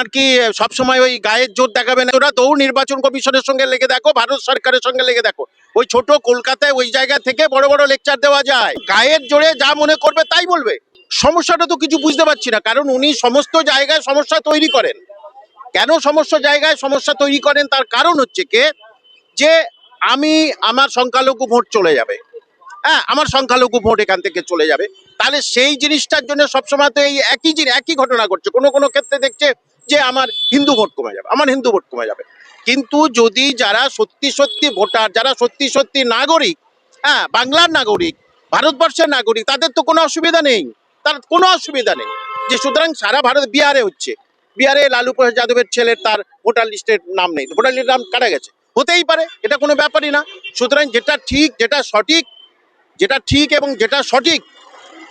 আর কি সবসময় ওই গায়ের জোর দেখাবে না। ওরা দৌড় নির্বাচন কমিশনের সঙ্গে লেগে দেখো, ভারত সরকারের সঙ্গে লেগে দেখো। ওই ছোট কলকাতায় ওই জায়গা থেকে বড় বড় লেকচার দেওয়া যায়। গায়ের জোরে যা মনে করবে তাই বলবে। সমস্যাটা তো কিছু বুঝতে পারছি না, কারণ উনি সমস্ত জায়গায় সমস্যা তৈরি করেন। কেন সমস্ত জায়গায় সমস্যা তৈরি করেন? তার কারণ হচ্ছে কে? যে আমি, আমার সংখ্যালঘু ভোট চলে যাবে। হ্যাঁ আমার সংখ্যালঘু ভোট এখান থেকে চলে যাবে। তাহলে সেই জিনিসটার জন্য সবসময় তো এই একই জিনিস একই ঘটনা ঘটছে। কোনো কোনো ক্ষেত্রে দেখছে যে আমার হিন্দু ভোট কমে যাবে, আমার হিন্দু ভোট কমে যাবে। কিন্তু যদি যারা সত্যি সত্যি ভোটার, যারা সত্যি সত্যি নাগরিক হ্যাঁ বাংলার নাগরিক, ভারতবর্ষের নাগরিক, তাদের তো কোনো অসুবিধা নেই। তার কোনো অসুবিধা নেই যে সুতরাং সারা ভারত বিহারে হচ্ছে। বিহারে লালু প্রসাদ যাদবের ছেলের তার ভোটার লিস্টের নাম নেই। ভোটার লিস্টের নাম কাটা গেছে? হতেই পারে, এটা কোনো ব্যাপারই না। সুতরাং যেটা ঠিক, যেটা সঠিক, যেটা ঠিক এবং যেটা সঠিক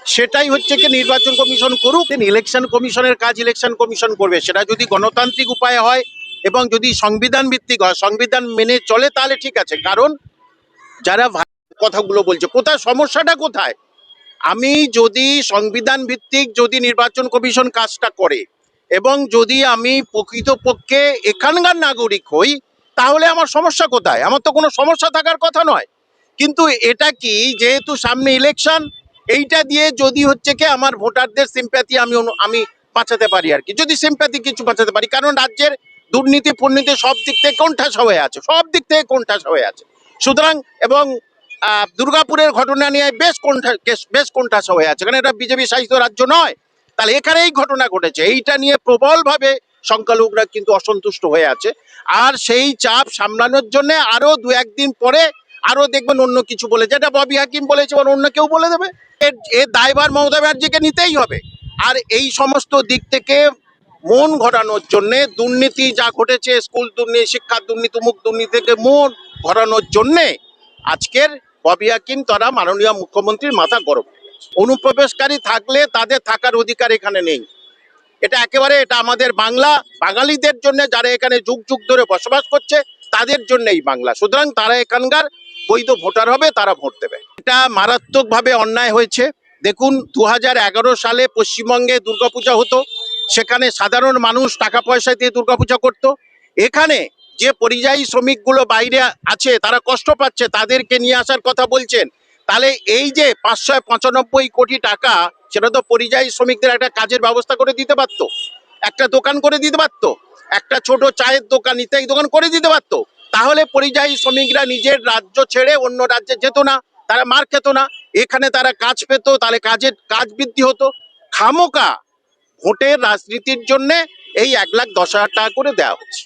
সেটাই হচ্ছে কি নির্বাচন কমিশন করুক ইলেকশন কমিশনের কাজ ইলেকশন কমিশন করবে। সেটা যদি গণতান্ত্রিক উপায়ে হয় এবং যদি সংবিধান ভিত্তিক হয়, সংবিধান মেনে চলে তাহলে ঠিক আছে। কারণ যারা কথাগুলো বলছে, কোথায়, সমস্যাটা কোথায়? আমি যদি সংবিধান ভিত্তিক যদি নির্বাচন কমিশন কাজটা করে এবং যদি আমি প্রকৃতপক্ষে এখানকার নাগরিক হই, তাহলে আমার সমস্যা কোথায়? আমার তো কোনো সমস্যা থাকার কথা নয়। কিন্তু এটা কি, যেহেতু সামনে ইলেকশন এইটা দিয়ে যদি হচ্ছে কি আমার ভোটারদের সিম্প্যাথি আমি আমি বাঁচাতে পারি আর কি। যদি সিম্প্যাথি কিছু বাঁচাতে পারি, কারণ রাজ্যের দুর্নীতি, ফুর্নীতি সব দিক থেকে কোণঠাস হয়ে আছে, সব দিক থেকে কোণঠাস হয়ে আছে। সুতরাং, এবং দুর্গাপুরের ঘটনা নিয়ে বেশ কোণঠা কেস- বেশ কোণঠাস হয়ে আছে। কারণ এটা বিজেপি শাসিত রাজ্য নয়। তাহলে এখানে এই ঘটনা ঘটেছে। এইটা নিয়ে প্রবলভাবে সংখ্যালঘুরা কিন্তু অসন্তুষ্ট হয়ে আছে। আর সেই চাপ সামলানোর জন্য আরও দু একদিন পরে আরও দেখবেন অন্য কিছু বলে, যেটা ববি হাকিম বলেছে অন্য কেউ বলে দেবে। এর এর দায়ভার মমতা ব্যানার্জিকে নিতেই হবে। আর এই সমস্ত দিক থেকে মন ঘটানোর জন্য, দুর্নীতি যা ঘটেছে, স্কুল দুর্নীতি শিক্ষার দুর্নীতি, মুখ দুর্নীতি থেকে মন ঘটানোর জন্যে, আজকের ববি হাকিম তারা মাননীয় মুখ্যমন্ত্রীর মাথা গরম। অনুপ্রবেশকারী থাকলে তাদের থাকার অধিকার এখানে নেই। এটা একেবারে, এটা আমাদের বাংলা, বাঙালিদের জন্য যারা এখানে যুগ যুগ ধরে বসবাস করছে, তাদের জন্য এই বাংলা। সুতরাং তারা এখানকার বৈধ ভোটার হবে, তারা ভোট দেবে। এটা মারাত্মকভাবে অন্যায় হয়েছে। দেখুন দু হাজার এগারো সালে পশ্চিমবঙ্গে দুর্গাপূজা হতো, সেখানে সাধারণ মানুষ টাকা পয়সা দিয়ে দুর্গাপূজা করত। এখানে যে পরিযায়ী শ্রমিকগুলো বাইরে আছে, তারা কষ্ট পাচ্ছে, তাদেরকে নিয়ে আসার কথা বলছেন। তাহলে এই যে পাঁচশো পঁচানব্বই কোটি টাকা, সেটা তো পরিযায়ী শ্রমিকদের একটা কাজের ব্যবস্থা করে দিতে পারতো। একটা দোকান করে দিতে পারতো। একটা ছোট চায়ের দোকান, ইত্যাদি দোকান করে দিতে পারতো। তাহলে পরিযায়ী শ্রমিকরা নিজের রাজ্য ছেড়ে অন্য রাজ্যে যেত না, তারা মার খেত না। এখানে তারা কাজ পেত, তাহলে কাজের কাজ বৃদ্ধি হতো। খামোকা ভোটের রাজনীতির জন্যে এই এক লাখ দশ হাজার টাকা করে দেওয়া হচ্ছে।